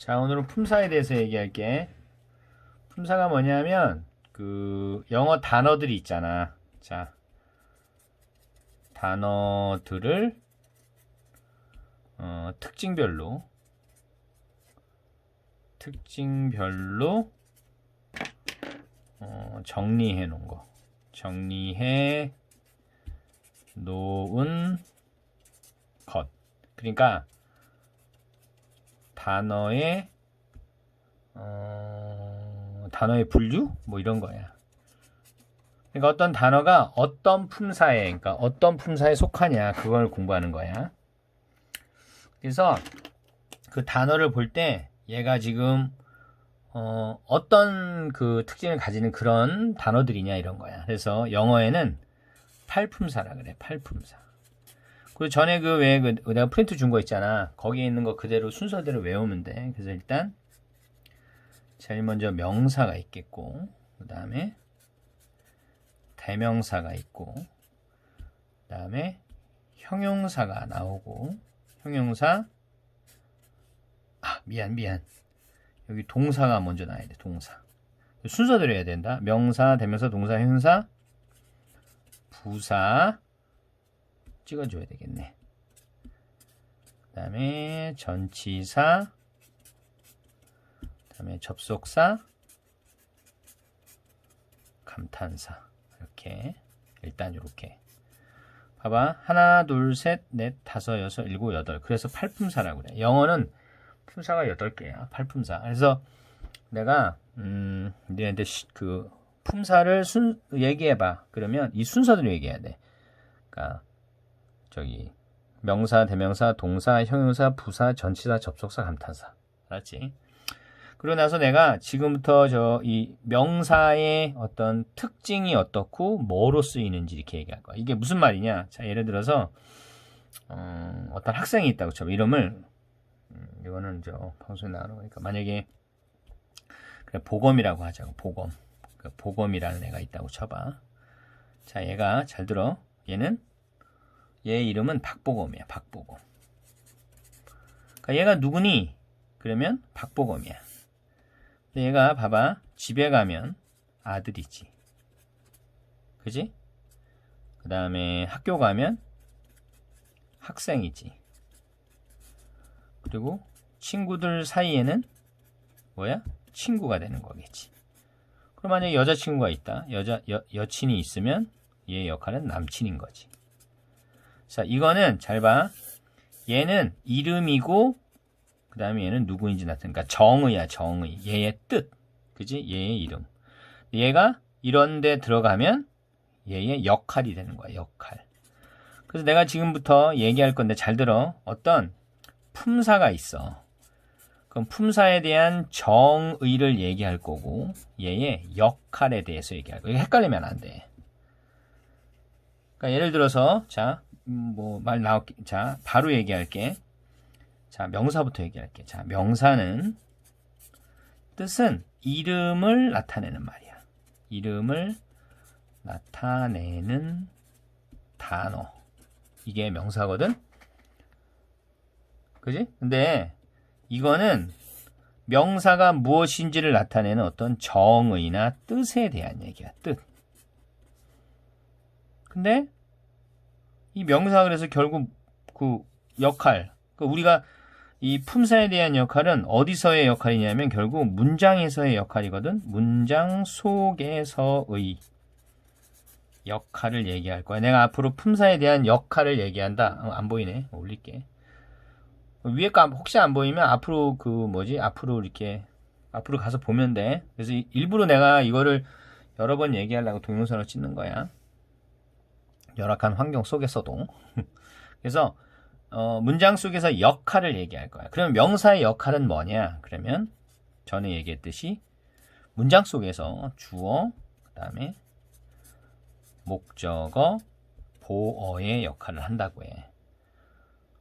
자, 오늘은 품사에 대해서 얘기할게. 품사가 뭐냐면, 그, 영어 단어들이 있잖아. 자, 단어들을, 어, 특징별로, 특징별로, 어, 정리해 놓은 거. 정리해 놓은 것. 그러니까, 단어의 어, 단어의 분류 뭐 이런 거야. 그러니까 어떤 단어가 어떤 품사에 그러니까 어떤 품사에 속하냐 그걸 공부하는 거야. 그래서 그 단어를 볼 때 얘가 지금 어, 어떤 그 특징을 가지는 그런 단어들이냐 이런 거야. 그래서 영어에는 팔품사라 그래. 팔품사. 그리고 전에 그 왜 그 내가 프린트 준 거 있잖아. 거기에 있는 거 그대로 순서대로 외우면 돼. 그래서 일단 제일 먼저 명사가 있겠고, 그 다음에 대명사가 있고, 그 다음에 형용사가 나오고, 형용사, 아, 미안, 미안. 여기 동사가 먼저 나와야 돼, 동사. 순서대로 해야 된다. 명사, 대명사, 동사, 형용사, 부사, 찍어줘야 되겠네. 그 다음에 전치사, 그 다음에 접속사, 감탄사. 이렇게 일단 이렇게. 봐봐. 하나 둘 셋 넷 다섯 여섯 일곱 여덟. 그래서 팔품사라고 그래. 영어는 품사가 여덟 개야. 팔품사. 그래서 내가 음 너한테 그 품사를 순 얘기해봐. 그러면 이 순서대로 얘기해야 돼. 그러니까 저기 명사, 대명사, 동사, 형용사, 부사, 전치사, 접속사, 감탄사. 알았지? 그러고 나서 내가 지금부터 저 이 명사의 어떤 특징이 어떻고 뭐로 쓰이는지 이렇게 얘기할 거야. 이게 무슨 말이냐? 자, 예를 들어서 어, 어떤 학생이 있다고 쳐. 이름을 음, 이거는 저 방송에 나오는 거니까 만약에 그래 보검이라고 하자고. 보검. 그 보검이라는 애가 있다고 쳐봐. 자, 얘가 잘 들어. 얘는 얘 이름은 박보검이야. 박보검. 그러니까 얘가 누구니? 그러면 박보검이야. 근데 얘가 봐봐. 집에 가면 아들이지. 그지? 그 다음에 학교 가면 학생이지. 그리고 친구들 사이에는 뭐야? 친구가 되는 거겠지. 그럼 만약에 여자친구가 있다. 여자, 여, 여친이 있으면 얘의 역할은 남친인 거지. 자, 이거는 잘 봐. 얘는 이름이고 그 다음에 얘는 누구인지 나타내니까 정의야, 정의. 얘의 뜻. 그지? 얘의 이름. 얘가 이런 데 들어가면 얘의 역할이 되는 거야, 역할. 그래서 내가 지금부터 얘기할 건데 잘 들어. 어떤 품사가 있어. 그럼 품사에 대한 정의를 얘기할 거고 얘의 역할에 대해서 얘기할 거야. 이거 헷갈리면 안 돼. 그러니까 예를 들어서 자, 뭐 말 나올 자, 바로 얘기할게. 자, 명사부터 얘기할게. 자, 명사는 뜻은 이름을 나타내는 말이야. 이름을 나타내는 단어. 이게 명사거든? 그지? 근데 이거는 명사가 무엇인지를 나타내는 어떤 정의나 뜻에 대한 얘기야. 뜻. 근데 이 명사 그래서 결국 그 역할, 그 우리가 이 품사에 대한 역할은 어디서의 역할이냐면 결국 문장에서의 역할이거든. 문장 속에서의 역할을 얘기할 거야. 내가 앞으로 품사에 대한 역할을 얘기한다. 어, 안 보이네. 올릴게. 위에 거 혹시 안 보이면 앞으로 그 뭐지? 앞으로 이렇게 앞으로 가서 보면 돼. 그래서 일부러 내가 이거를 여러 번 얘기하려고 동영상을 찍는 거야. 열악한 환경 속에서도. 그래서 어, 문장 속에서 역할을 얘기할 거야. 그러면 명사의 역할은 뭐냐? 그러면 전에 얘기했듯이 문장 속에서 주어, 그 다음에 목적어, 보어의 역할을 한다고 해.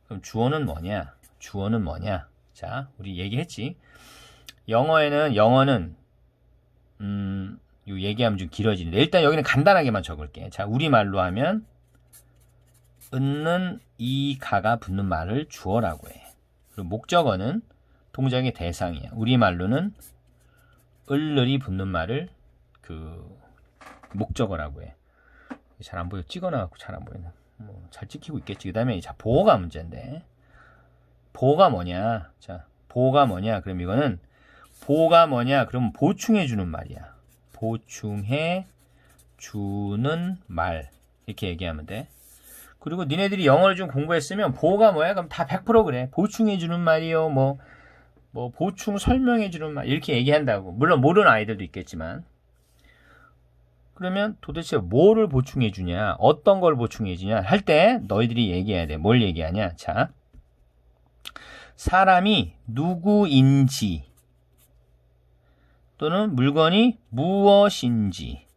그럼 주어는 뭐냐? 주어는 뭐냐? 자, 우리 얘기했지. 영어에는 영어는 음, 요 얘기하면 좀 길어지는데 일단 여기는 간단하게만 적을게. 자, 우리말로 하면 은는 이 가가 붙는 말을 주어라고 해. 그리고 목적어는 동작의 대상이야. 우리말로는 을을이 붙는 말을 그 목적어라고 해. 잘 안 보여. 찍어놔갖고 잘 안 보이네. 뭐 잘 찍히고 있겠지. 그 다음에 자 보호가 문제인데 보호가 뭐냐? 자 보호가 뭐냐? 그럼 이거는 보호가 뭐냐? 그럼 보충해 주는 말이야. 보충해 주는 말 이렇게 얘기하면 돼. 그리고 니네들이 영어를 좀 공부했으면 보호가 뭐야? 그럼 다 100% 그래. 보충해 주는 말이요. 뭐, 뭐 보충 설명해 주는 말 이렇게 얘기한다고. 물론 모르는 아이들도 있겠지만. 그러면 도대체 뭐를 보충해 주냐? 어떤 걸 보충해 주냐? 할 때 너희들이 얘기해야 돼. 뭘 얘기하냐? 자. 사람이 누구인지 또는 물건이 무엇인지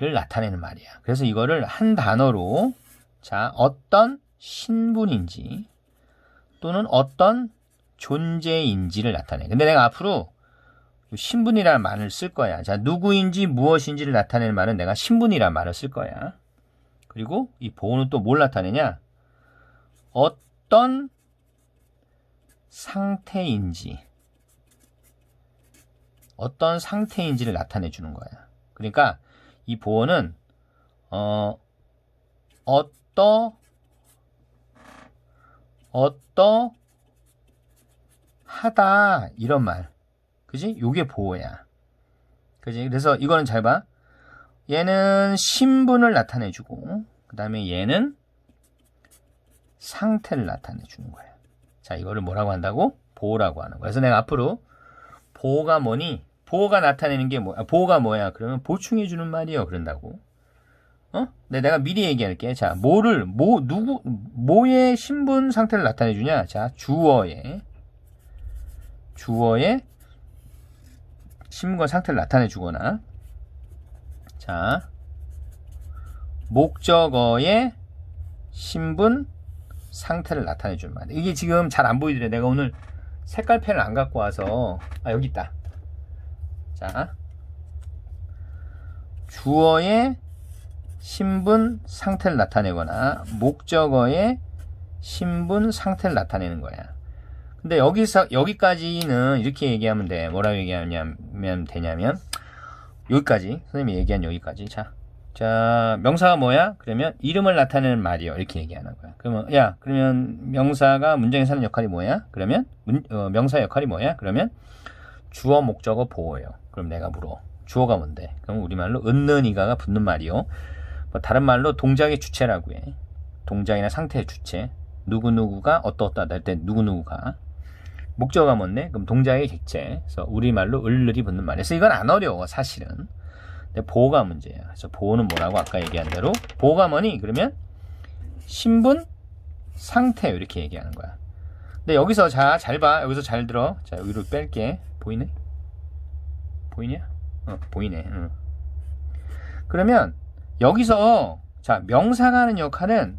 를 나타내는 말이야. 그래서 이거를 한 단어로 자, 어떤 신분인지 또는 어떤 존재인지를 나타내. 근데 내가 앞으로 신분이라는 말을 쓸 거야. 자, 누구인지 무엇인지를 나타내는 말은 내가 신분이라는 말을 쓸 거야. 그리고 이 보호는 또 뭘 나타내냐? 어떤 상태인지 어떤 상태인지를 나타내 주는 거야. 그러니까 이 보호는 어 어떠 어떠 하다 이런 말. 그지? 요게 보호야. 그지? 그래서 이거는 잘 봐. 얘는 신분을 나타내 주고 그다음에 얘는 상태를 나타내 주는 거야. 자, 이거를 뭐라고 한다고? 보호라고 하는 거야. 그래서 내가 앞으로 보호가 뭐니? 보호가 나타내는 게 뭐야? 보호가 뭐야? 그러면 보충해 주는 말이요. 그런다고. 어? 네, 내가 미리 얘기할게. 자, 뭐를 뭐 누구 뭐의 신분 상태를 나타내 주냐? 자, 주어의 주어의 신분과 상태를 나타내 주거나 자, 목적어의 신분 상태를 나타내 주는 말. 이게 지금 잘 안 보이더래. 내가 오늘 색깔 펜을 안 갖고 와서 아 여기 있다. 자, 주어의 신분 상태를 나타내거나 목적어의 신분 상태를 나타내는 거야. 근데 여기서 여기까지는 이렇게 얘기하면 돼. 뭐라고 얘기하면 되냐면 여기까지 선생님이 얘기한 여기까지. 자, 자 명사가 뭐야? 그러면 이름을 나타내는 말이요. 이렇게 얘기하는 거야. 그러면 야 그러면 명사가 문장에 사는 역할이 뭐야? 그러면 문, 어, 명사 역할이 뭐야? 그러면 주어 목적어 보어요. 그럼 내가 물어. 주어가 뭔데? 그럼 우리말로 은는 이가가 붙는 말이요. 뭐 다른 말로 동작의 주체라고 해. 동작이나 상태의 주체. 누구누구가 어떠어떠하다 할때 누구누구가. 목적어가 뭔데? 그럼 동작의 객체. 그래서 우리말로 을을이 붙는 말이야. 그래서 이건 안 어려워, 사실은. 근데 보호가 문제야. 그래서 보호는 뭐라고 아까 얘기한 대로 보호가 뭐니? 그러면 신분, 상태 이렇게 얘기하는 거야. 근데 여기서 자, 잘 봐. 여기서 잘 들어. 자, 여기로 뺄게. 보이네? 보이냐? 어, 보이네. 응. 그러면 여기서 자 명사가 하는 역할은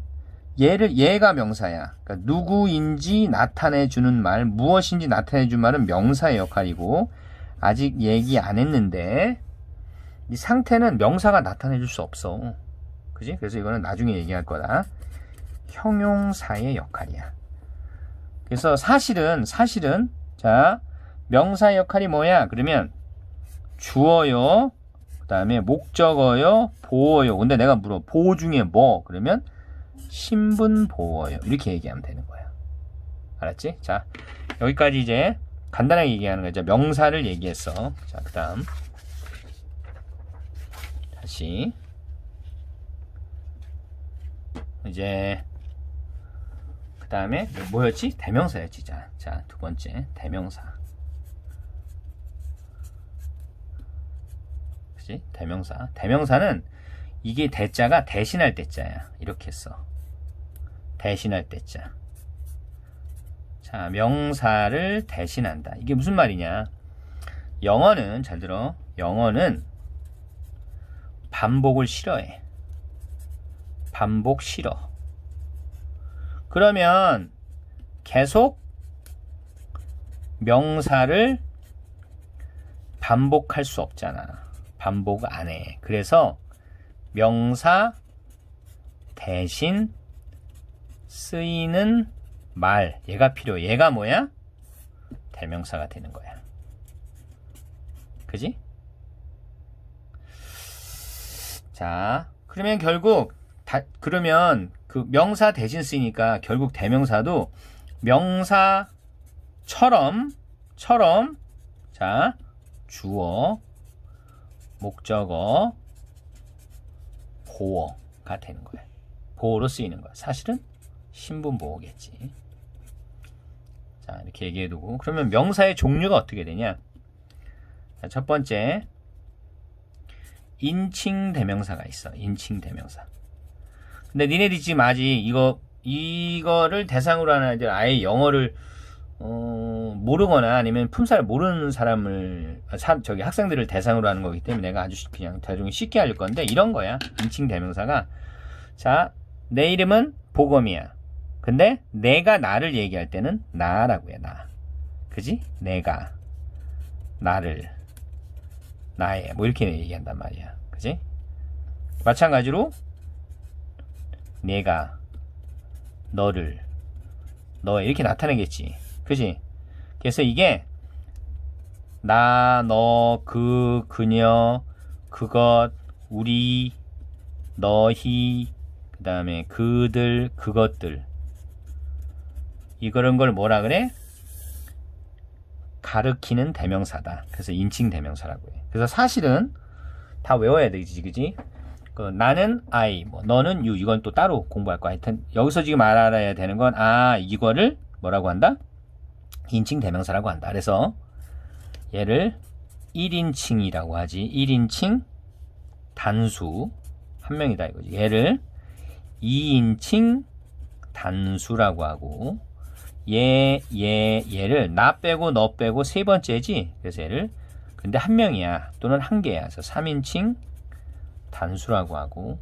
얘를 얘가 명사야. 그러니까 누구인지 나타내 주는 말, 무엇인지 나타내 주는 말은 명사의 역할이고 아직 얘기 안 했는데 이 상태는 명사가 나타내 줄 수 없어. 그지? 그래서 이거는 나중에 얘기할 거다. 형용사의 역할이야. 그래서 사실은 사실은 자 명사의 역할이 뭐야? 그러면 주어요. 그 다음에 목적어요. 보어요. 근데 내가 물어. 보호 중에 뭐? 그러면 신분 보어요. 이렇게 얘기하면 되는 거야. 알았지? 자, 여기까지 이제 간단하게 얘기하는 거죠. 명사를 얘기했어. 자, 그 다음. 다시. 이제, 그 다음에 뭐였지? 대명사였지. 자, 자, 두 번째. 대명사. 그지? 대명사. 대명사는 이게 대자가 대신할 대자야. 이렇게 써. 대신할 대자. 자, 명사를 대신한다. 이게 무슨 말이냐? 영어는 잘 들어. 영어는 반복을 싫어해. 반복 싫어. 그러면 계속 명사를 반복할 수 없잖아. 반복 안 해. 그래서 명사 대신 쓰이는 말 얘가 필요해. 얘가 뭐야? 대명사가 되는 거야. 그지? 자, 그러면 결국 다, 그러면 그 명사 대신 쓰니까 결국 대명사도 명사처럼 처럼 자 주어 목적어 보어가 되는 거야. 보어로 쓰이는 거야. 사실은 신분 보호겠지. 자 이렇게 얘기해 두고 그러면 명사의 종류가 어떻게 되냐? 자, 첫 번째 인칭 대명사가 있어. 인칭 대명사. 근데 니네들이 지금 아직 이거 이거를 대상으로 하는 아이들 아예 영어를 어, 모르거나 아니면 품사를 모르는 사람을 사, 저기 학생들을 대상으로 하는 거기 때문에 내가 아주 그냥 대중이 쉽게 할 건데 이런 거야. 인칭 대명사가. 자 내 이름은 보검이야. 근데 내가 나를 얘기할 때는 나라고 해나. 그지? 내가. 나를. 나의. 뭐 이렇게 얘기한단 말이야. 그지? 마찬가지로 내가 너를 너 이렇게 나타내겠지 그지 그래서 이게 나, 너, 그, 그녀, 그것, 우리, 너희, 그 다음에 그들, 그것들. 이런 걸 뭐라 그래? 가르키는 대명사다. 그래서 인칭 대명사라고 해. 그래서 사실은 다 외워야 되지, 그지? 그 나는 I, 뭐 너는 you 이건 또 따로 공부할 거 하여튼 여기서 지금 알아야 되는 건 아 이거를 뭐라고 한다? 인칭 대명사라고 한다. 그래서 얘를 1인칭이라고 하지. 1인칭 단수 한 명이다 이거지. 얘를 2인칭 단수라고 하고 얘, 얘, 얘를 나 빼고 너 빼고 세 번째지. 그래서 얘를 근데 한 명이야. 또는 한 개야. 그래서 3인칭 단수라고 하고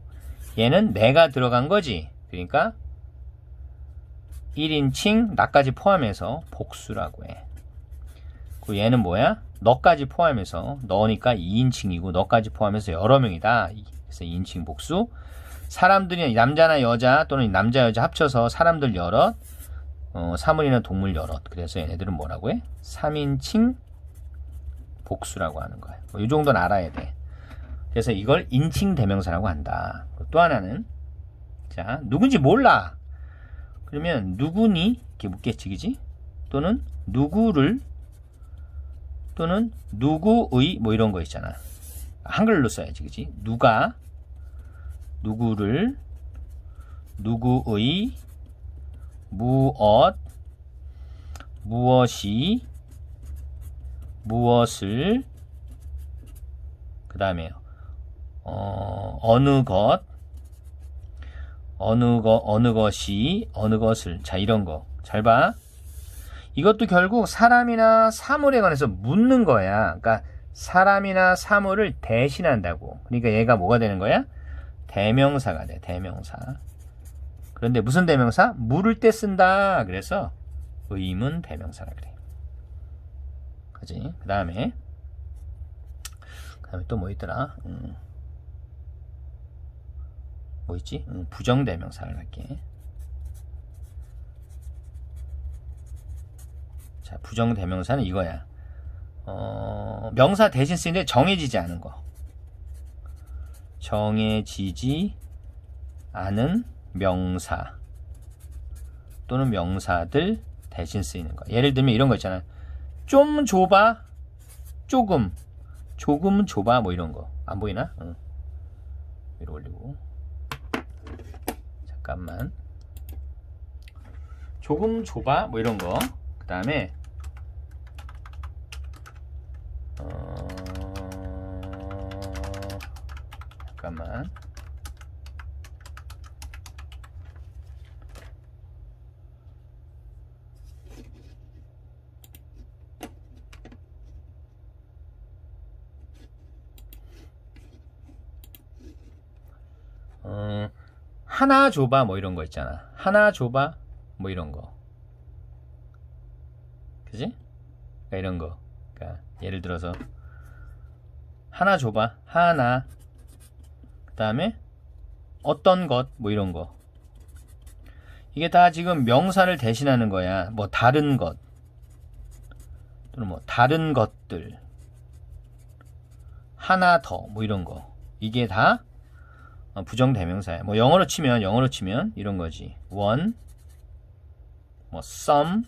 얘는 내가 들어간 거지. 그러니까 1인칭 나까지 포함해서 복수라고 해. 그 얘는 뭐야? 너까지 포함해서 너니까 2인칭이고 너까지 포함해서 여러 명이다. 그래서 2인칭 복수. 사람들이 남자나 여자 또는 남자 여자 합쳐서 사람들 여럿 어, 사물이나 동물 여럿. 그래서 얘네들은 뭐라고 해? 3인칭 복수라고 하는 거야. 뭐 이 정도는 알아야 돼. 그래서 이걸 인칭 대명사라고 한다. 또 하나는 자 누군지 몰라. 그러면 누구니? 이렇게 묻겠지, 그지? 또는 누구를? 또는 누구의? 뭐 이런 거 있잖아. 한글로 써야지, 그지? 누가? 누구를? 누구의? 무엇? 무엇이? 무엇을? 그 다음에 어, 어느 것 어느 것 어느 것이 어느 것을 자 이런 거 잘 봐. 이것도 결국 사람이나 사물에 관해서 묻는 거야. 그러니까 사람이나 사물을 대신한다고. 그러니까 얘가 뭐가 되는 거야? 대명사가 돼. 대명사. 그런데 무슨 대명사? 물을 때 쓴다. 그래서 의문 대명사라 그래. 그지? 그 다음에 그 다음에 또 뭐 있더라? 음. 뭐 있지? 음, 부정대명사를 할게. 자, 부정대명사는 이거야. 어, 명사 대신 쓰는데 정해지지 않은 거. 정해지지 않은 명사 또는 명사들 대신 쓰이는 거. 예를 들면 이런 거 있잖아. 좀 좁아, 조금, 조금 좁아, 뭐 이런 거. 안 보이나? 응. 위로 올리고. 잠깐만. 조금 좁아, 뭐 이런 거. 그 다음에, 어, 잠깐만. 어, 하나 줘봐 뭐 이런 거 있잖아. 하나 줘봐 뭐 이런 거. 그지? 그러니까 이런 거. 그러니까 예를 들어서 하나 줘봐 하나. 그 다음에 어떤 것 뭐 이런 거. 이게 다 지금 명사를 대신하는 거야. 뭐 다른 것. 또는 뭐 다른 것들 하나 더 뭐 이런 거 이게 다 어, 부정 대명사야. 뭐 영어로 치면 영어로 치면 이런 거지. one 뭐 some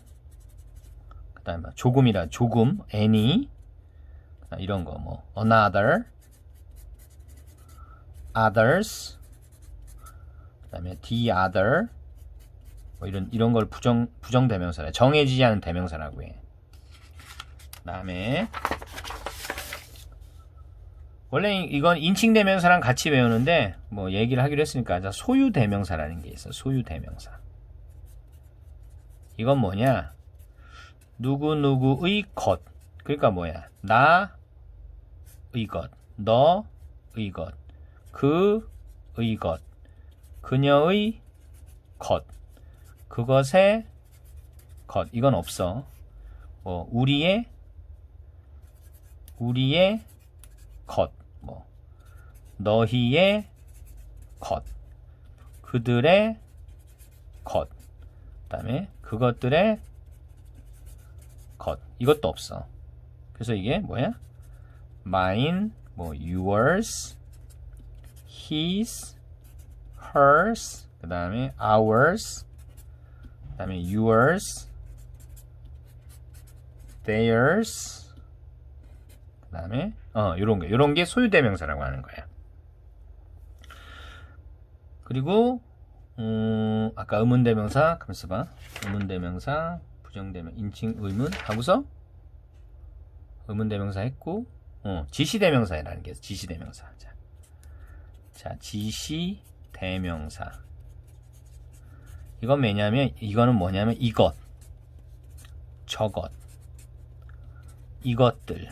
그다음에 조금이라 조금 any 이런 거 뭐 another others 그다음에 the other 뭐 이런 이런 걸 부정 부정 대명사래 정해지지 않은 대명사라고 해. 그다음에 원래 이- 이건 인칭 대명사랑 같이 외우는데 뭐 얘기를 하기로 했으니까 자, 소유 대명사라는 게 있어. 소유 대명사. 이건 뭐냐? 누구 누구의 것. 그러니까 뭐야? 나의 것, 너의 것, 그의 것, 그녀의 것, 그것의 것. 이건 없어. 뭐 우리의 우리의 것, 뭐 너희의 것, 그들의 것, 그 다음에 그것들의 것 이것도 없어. 그래서 이게 뭐야? mine, 뭐 yours, his, hers, 그 다음에 ours, 그 다음에 yours, theirs, 그 다음에 어 요런 게 요런 게 소유대명사라고 하는 거야. 그리고 음, 아까 의문대명사 가만 있어 봐. 의문대명사, 부정대명, 인칭, 의문 하고서 의문대명사 했고 어, 지시대명사라는 게. 지시대명사. 자, 자 지시대명사. 이건 뭐냐면 이거는 뭐냐면 이것, 저것, 이것들.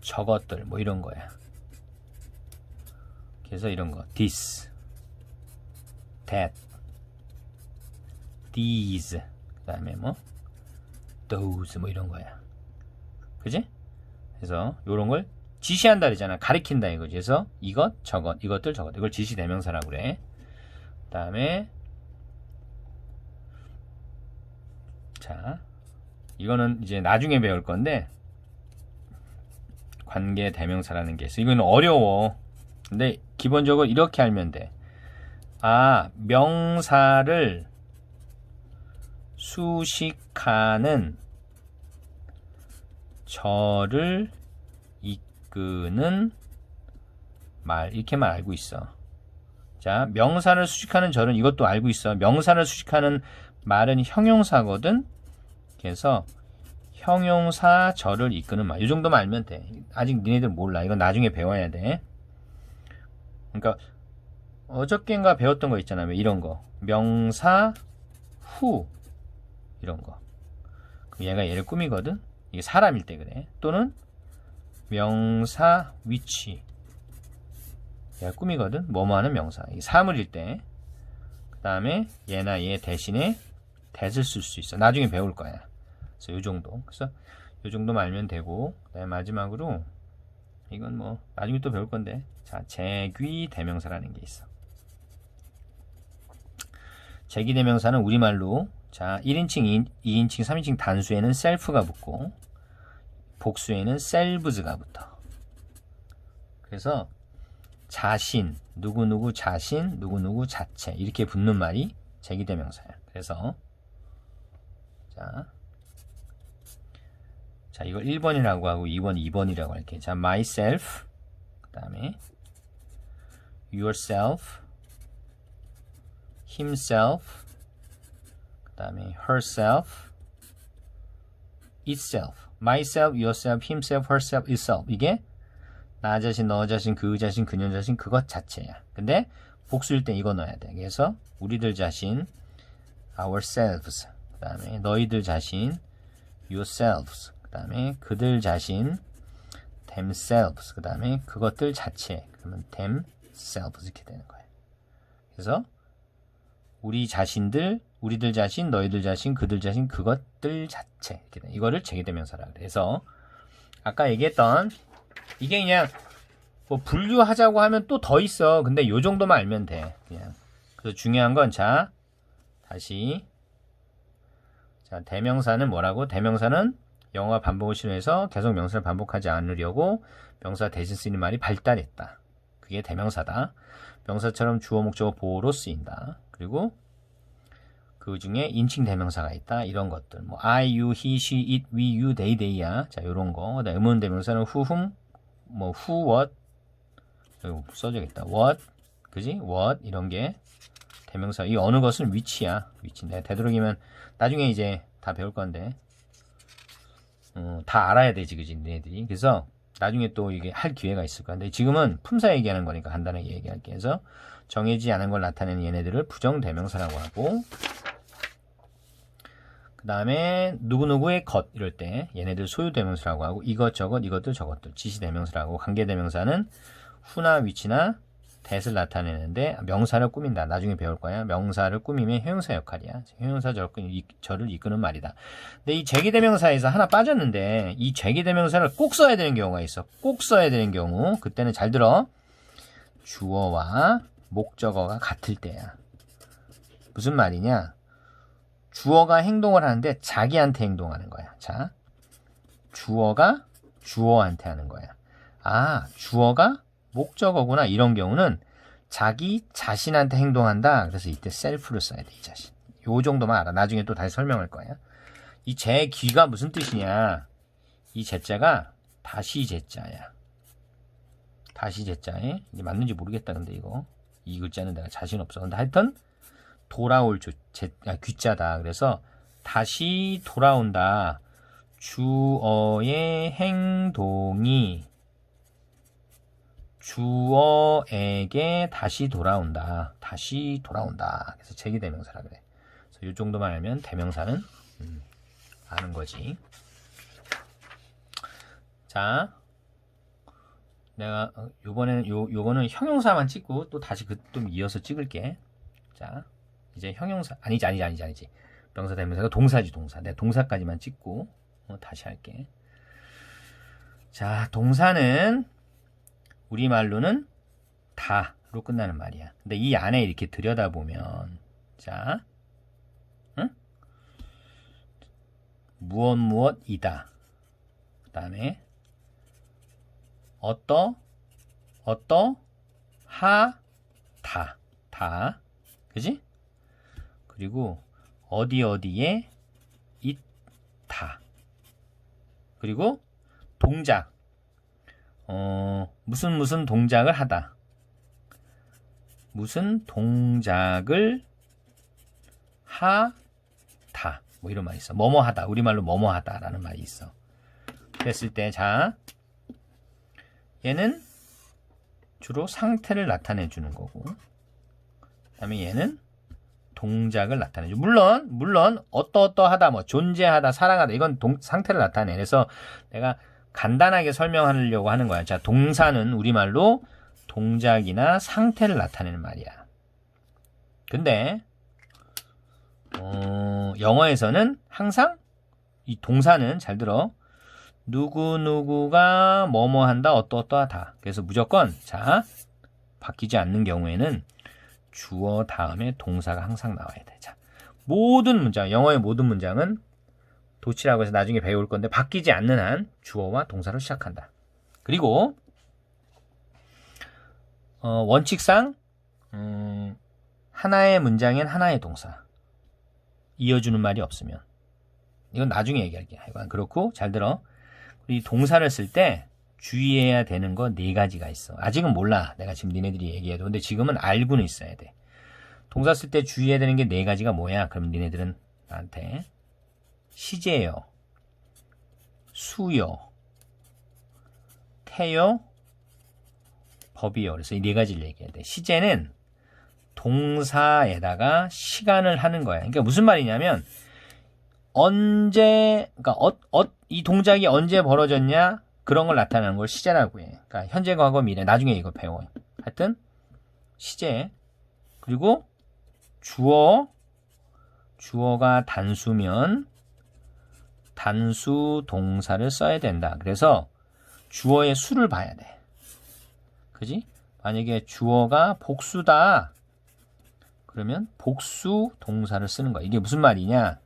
저것들 뭐 이런 거야. 그래서 이런 거 this, that, these 그 다음에 뭐 those 뭐 이런 거야. 그지? 그래서 요런 걸 지시한다 그러잖아. 가리킨다 이거지. 그래서 이것, 저것, 이것들, 저것 이걸 지시 대명사라고 그래. 그 다음에 자 이거는 이제 나중에 배울 건데 관계 대명사라는 게 있어. 이건 어려워. 근데 기본적으로 이렇게 알면 돼. 아, 명사를 수식하는 저를 이끄는 말 이렇게만 알고 있어. 자, 명사를 수식하는 저는 이것도 알고 있어. 명사를 수식하는 말은 형용사거든. 그래서 형용사 저를 이끄는 말. 이 정도만 알면 돼. 아직 니네들 몰라. 이건 나중에 배워야 돼. 그러니까 어저께인가 배웠던 거 있잖아. 왜 이런 거. 명사 후 이런 거. 그럼 얘가 얘를 꾸미거든. 이게 사람일 때 그래. 또는 명사 위치. 얘가 꾸미거든. 뭐뭐 하는 명사. 이게 사물일 때. 그 다음에 얘나 얘 대신에 that을 쓸 수 있어. 나중에 배울 거야. 그래서 요 정도. 그래서 요 정도만 알면 되고, 그다음에 마지막으로 이건 뭐 나중에 또 배울 건데, 자 제귀 대명사라는 게 있어. 제귀 대명사는 우리말로 자 1인칭, 2, 인칭 3인칭 단수에는 셀프가 붙고 복수에는 셀브즈가 붙어. 그래서 자신, 누구누구 자신, 누구누구 자체 이렇게 붙는 말이 제귀 대명사야. 그래서 자 자, 이걸 1번이라고 하고 2번, 2번이라고 할게. 자, myself. 그 다음에 yourself. himself. 그 다음에 herself. itself. myself, yourself, himself, herself, itself. 이게 나 자신, 너 자신, 그 자신, 그녀 자신, 그것 자체야. 근데 복수일 때 이거 넣어야 돼. 그래서 우리들 자신, ourselves. 그 다음에 너희들 자신, yourselves. 그 다음에 그들 자신 themselves 그 다음에 그것들 자체 그러면 themselves 이렇게 되는 거예요. 그래서 우리 자신들, 우리들 자신, 너희들 자신, 그들 자신, 그것들 자체 이렇게 돼. 이거를 제기대명사라 그래서 아까 얘기했던 이게 그냥 뭐 분류하자고 하면 또 더 있어. 근데 요 정도만 알면 돼. 그냥. 그래서 중요한 건 자 다시 자 대명사는 뭐라고? 대명사는 영어와 반복을 싫어해서 계속 명사를 반복하지 않으려고 명사 대신 쓰이는 말이 발달했다. 그게 대명사다. 명사처럼 주어 목적어 보호로 쓰인다. 그리고 그 중에 인칭 대명사가 있다. 이런 것들. 뭐 I, you, he, she, it, we, you, they, they야. 자, 요런 거. 그다음에 의문 대명사는 who, whom, 뭐 who, what 여기 써줘야겠다. what, 그지? what 이런 게 대명사. 이 어느 것은 위치야. 위치. 내가 되도록이면 나중에 이제 다 배울 건데 어, 다 알아야 되지, 그지? 너희들이. 그래서 나중에 또 이게 할 기회가 있을 거야. 근데 지금은 품사 얘기하는 거니까 간단하게 얘기할게. 그래서 정해지지 않은 걸 나타내는 얘네들을 부정대명사라고 하고 그 다음에 누구누구의 것 이럴 때 얘네들 소유대명사라고 하고 이것저것 이것들 저것들 지시대명사라고 관계대명사는 후나 위치나 대를 나타내는데 명사를 꾸민다. 나중에 배울 거야. 명사를 꾸미면 형용사 역할이야. 형용사 절을 이끄는 말이다. 근데 이 제기대명사에서 하나 빠졌는데 이 제기대명사를 꼭 써야 되는 경우가 있어. 꼭 써야 되는 경우 그때는 잘 들어. 주어와 목적어가 같을 때야. 무슨 말이냐? 주어가 행동을 하는데 자기한테 행동하는 거야. 자, 주어가 주어한테 하는 거야. 아, 주어가 목적어구나. 이런 경우는 자기 자신한테 행동한다. 그래서 이때 셀프를 써야 돼, 이 자신. 요 정도만 알아. 나중에 또 다시 설명할 거야. 이 제귀가 무슨 뜻이냐? 이 제자가 다시 제자야. 다시 제자에 이게 맞는지 모르겠다. 근데 이거 이 글자는 내가 자신 없어. 근데 하여튼 돌아올 주, 제, 아, 귀자다. 그래서 다시 돌아온다. 주어의 행동이 주어에게 다시 돌아온다. 다시 돌아온다. 그래서 제기 대명사라 그래. 그래서 이 정도만 알면 대명사는 음, 아는 거지. 자, 내가 어, 요번에는 요 요거는 형용사만 찍고 또 다시 그 좀 이어서 찍을게. 자, 이제 형용사 아니지 아니지 아니지 아니지. 명사 대명사가 동사지 동사. 내가 동사까지만 찍고 어, 다시 할게. 자, 동사는 우리말로는 다로 끝나는 말이야. 근데 이 안에 이렇게 들여다보면 자, 응? 무엇 무엇이다. 그 다음에 어떠 어떠 하 다. 다. 그지? 그리고 어디 어디에 있다. 그리고 동작. 어, 무슨 무슨 동작을 하다. 무슨 동작을 하다. 뭐 이런 말이 있어. 뭐뭐 하다. 우리말로 뭐뭐 하다라는 말이 있어. 그랬을 때, 자, 얘는 주로 상태를 나타내 주는 거고, 그 다음에 얘는 동작을 나타내죠. 물론, 물론, 어떠어떠하다, 뭐, 존재하다, 사랑하다, 이건 동, 상태를 나타내. 그래서 내가 간단하게 설명하려고 하는 거야. 자, 동사는 우리말로 동작이나 상태를 나타내는 말이야. 근데, 어, 영어에서는 항상 이 동사는 잘 들어. 누구 누구가 뭐뭐 한다, 어떠어떠하다. 그래서 무조건, 자, 바뀌지 않는 경우에는 주어 다음에 동사가 항상 나와야 돼. 자, 모든 문장, 영어의 모든 문장은 도치라고 해서 나중에 배울 건데 바뀌지 않는 한 주어와 동사로 시작한다. 그리고 어, 원칙상 음, 하나의 문장엔 하나의 동사 이어주는 말이 없으면 이건 나중에 얘기할게. 하여간 그렇고 잘 들어. 이 동사를 쓸 때 주의해야 되는 거 네 가지가 있어. 아직은 몰라. 내가 지금 니네들이 얘기해도. 근데 지금은 알고는 있어야 돼. 동사 쓸 때 주의해야 되는 게 네 가지가 뭐야? 그럼 니네들은 나한테 시제요, 수요, 태요, 법이요. 그래서 이 네 가지를 얘기해야 돼. 시제는 동사에다가 시간을 하는 거야. 그러니까 무슨 말이냐면 언제, 그러니까 어, 어, 이 동작이 언제 벌어졌냐 그런 걸 나타내는 걸 시제라고 해. 그러니까 현재, 과거, 미래. 나중에 이거 배워. 하여튼 시제 그리고 주어 주어가 단수면 단수 동사를 써야 된다. 그래서 주어의 수를 봐야 돼. 그지? 만약에 주어가 복수다. 그러면 복수 동사를 쓰는 거야. 이게 무슨 말이냐?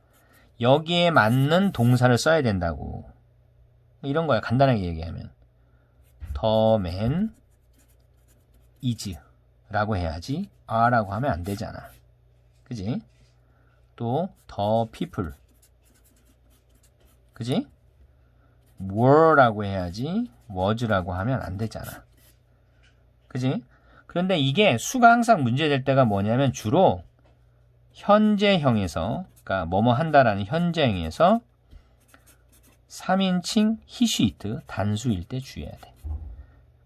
여기에 맞는 동사를 써야 된다고. 이런 거야. 간단하게 얘기하면. the man is 라고 해야지 are라고 하면 안 되잖아. 그지? 또 the people 그지? were라고 해야지 was라고 하면 안 되잖아. 그지? 그런데 이게 수가 항상 문제될 때가 뭐냐면 주로 현재형에서 그러니까 뭐뭐 한다라는 현재형에서 3인칭 히시트 단수일 때 주의해야 돼.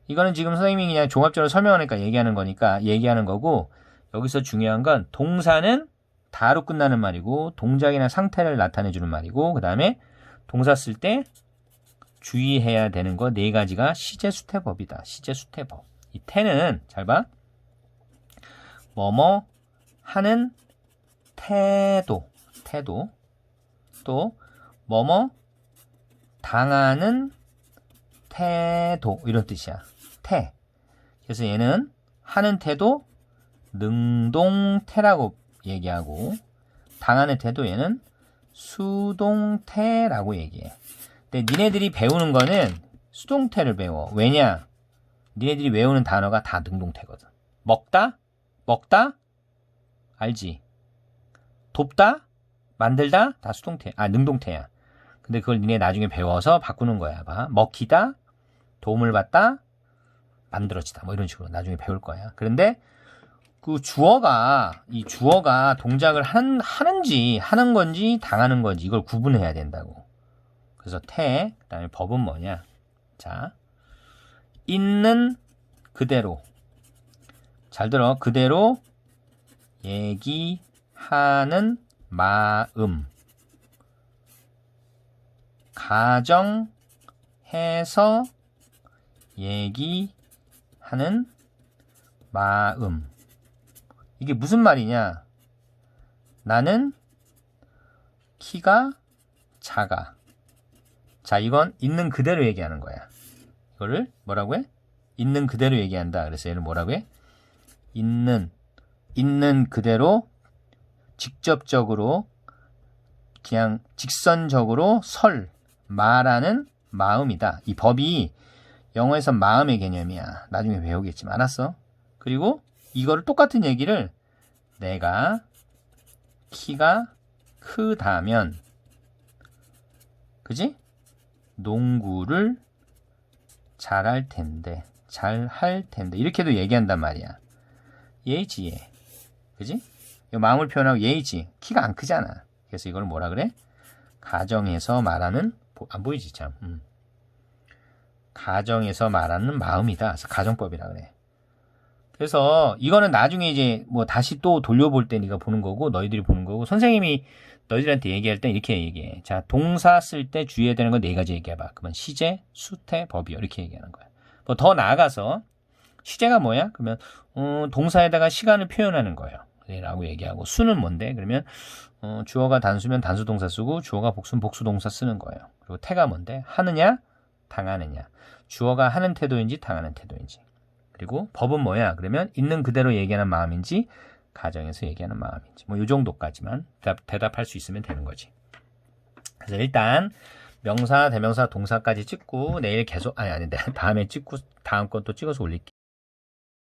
이거는 지금 선생님이 그냥 종합적으로 설명하니까 얘기하는 거니까 얘기하는 거고 여기서 중요한 건 동사는 다로 끝나는 말이고 동작이나 상태를 나타내 주는 말이고 그다음에 동사 쓸 때 주의해야 되는 거 네 가지가 시제 수태법이다. 시제 수태법. 이 태는 잘 봐. 뭐뭐 하는 태도, 태도. 또 뭐뭐 당하는 태도 이런 뜻이야. 태. 그래서 얘는 하는 태도 능동태라고 얘기하고 당하는 태도 얘는 수동태라고 얘기해. 근데 니네들이 배우는 거는 수동태를 배워. 왜냐? 니네들이 외우는 단어가 다 능동태거든. 먹다? 먹다? 알지? 돕다? 만들다? 다 수동태. 아, 능동태야. 근데 그걸 니네 나중에 배워서 바꾸는 거야. 봐. 먹히다? 도움을 받다? 만들어지다. 뭐 이런 식으로 나중에 배울 거야. 그런데 그 주어가 이 주어가 동작을 한, 하는지 하는 건지 당하는 건지 이걸 구분해야 된다고. 그래서 태, 그다음에 법은 뭐냐? 자, 있는 그대로 잘 들어 그대로 얘기하는 마음 가정해서 얘기하는 마음 이게 무슨 말이냐? 나는 키가 작아. 자, 이건 있는 그대로 얘기하는 거야. 이거를 뭐라고 해? 있는 그대로 얘기한다. 그래서 얘는 뭐라고 해? 있는, 있는 그대로 직접적으로 그냥 직선적으로 설, 말하는 마음이다. 이 법이 영어에서 마음의 개념이야. 나중에 배우겠지만 알았어? 그리고 이거를 똑같은 얘기를 내가 키가 크다면 그지? 농구를 잘할 텐데 잘 할 텐데 이렇게도 얘기한단 말이야. 예지 예. 그지? 이 마음을 표현하고 예지 키가 안 크잖아. 그래서 이걸 뭐라 그래? 가정에서 말하는 보- 안 보이지 참. 음. 가정에서 말하는 마음이다. 그래서 가정법이라 그래. 그래서 이거는 나중에 이제 뭐 다시 또 돌려볼 때 네가 보는 거고 너희들이 보는 거고 선생님이 너희들한테 얘기할 때 이렇게 얘기해. 자, 동사 쓸 때 주의해야 되는 거 네 가지 얘기해봐. 그러면 시제, 수태, 법이요. 이렇게 얘기하는 거야. 뭐 더 나아가서 시제가 뭐야? 그러면 어, 동사에다가 시간을 표현하는 거예요. 네, 라고 얘기하고 수는 뭔데? 그러면 어, 주어가 단수면 단수 동사 쓰고 주어가 복수면 복수 동사 쓰는 거예요. 그리고 태가 뭔데? 하느냐, 당하느냐. 주어가 하는 태도인지 당하는 태도인지. 그리고 법은 뭐야? 그러면 있는 그대로 얘기하는 마음인지 가정에서 얘기하는 마음인지 뭐 이 정도까지만 대답, 대답할 수 있으면 되는 거지. 그래서 일단 명사, 대명사, 동사까지 찍고 내일 계속 아니 아니 다음에 찍고 다음 건 또 찍어서 올릴게.